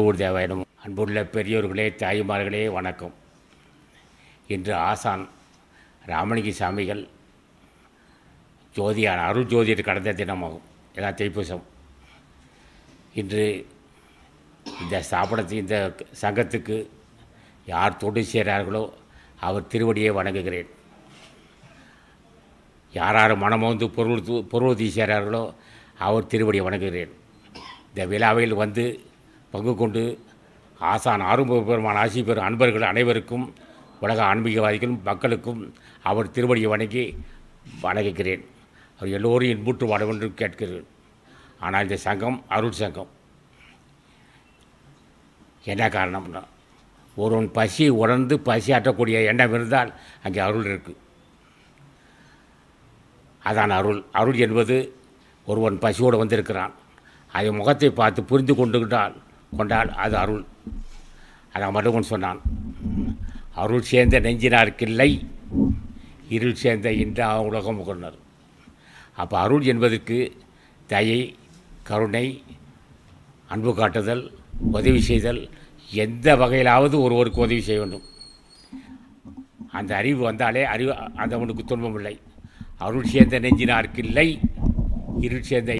ஊர் தேவாயினம் அன்புள்ள பெரியோர்களே தாய்மார்களே வணக்கம். இன்று ஆசான் ராமலிங்க சாமிகள் ஜோதியான அருள் ஜோதியர் கடந்த தினமாகும். எல்லா தைப்பூசம். இன்று இந்த ஸ்தாபனத்தை இந்த சங்கத்துக்கு யார் தொண்டு செய்கிறார்களோ அவர் திருவடியை வணங்குகிறேன். யார் யார் மனமோந்து பொருள் பொருளுதவி செய்கிறார்களோ அவர் திருவடியை வணங்குகிறேன். இந்த விழாவில் வந்து பங்கு கொண்டு ஆசான் ஆறுமுக பெருமான் ஆசி பெறும் அன்பர்கள் அனைவருக்கும் உலக ஆன்மீகவாதிகளும் மக்களுக்கும் அவர் திருவடியை வணங்கி வணங்குகிறேன். அவர் எல்லோரும் இன்புற்று வாழ வேண்டும் கேட்கிறேன். ஆனால் இந்த சங்கம் அருள் சங்கம். என்ன காரணம்னா ஒருவன் பசி உணர்ந்து பசி ஆற்றக்கூடிய எண்ணம் இருந்தால் அங்கே அருள் இருக்குது அதான் அருள். அருள் என்பது ஒருவன் பசியோடு வந்திருக்கிறான். அதை முகத்தை பார்த்து புரிந்து கொண்டுகிட்டால் கொண்டால் அது அருள். அதை மருகன் சொன்னான். அருள் சேர்ந்த நெஞ்சினார்க்கில்லை இருள் சேர்ந்த இன்றா உலகம் கொண்டார் அப்போ அருள் என்பதற்கு தயை கருணை அன்பு காட்டுதல் உதவி செய்தல் எந்த வகையிலாவது ஒருவருக்கு உதவி செய்ய வேண்டும். அந்த அறிவு வந்தாலே அறிவு அந்தவனுக்கு துன்பம் இல்லை. அருள் சேர்ந்த நெஞ்சினார்க்கில்லை இருள் சேர்ந்த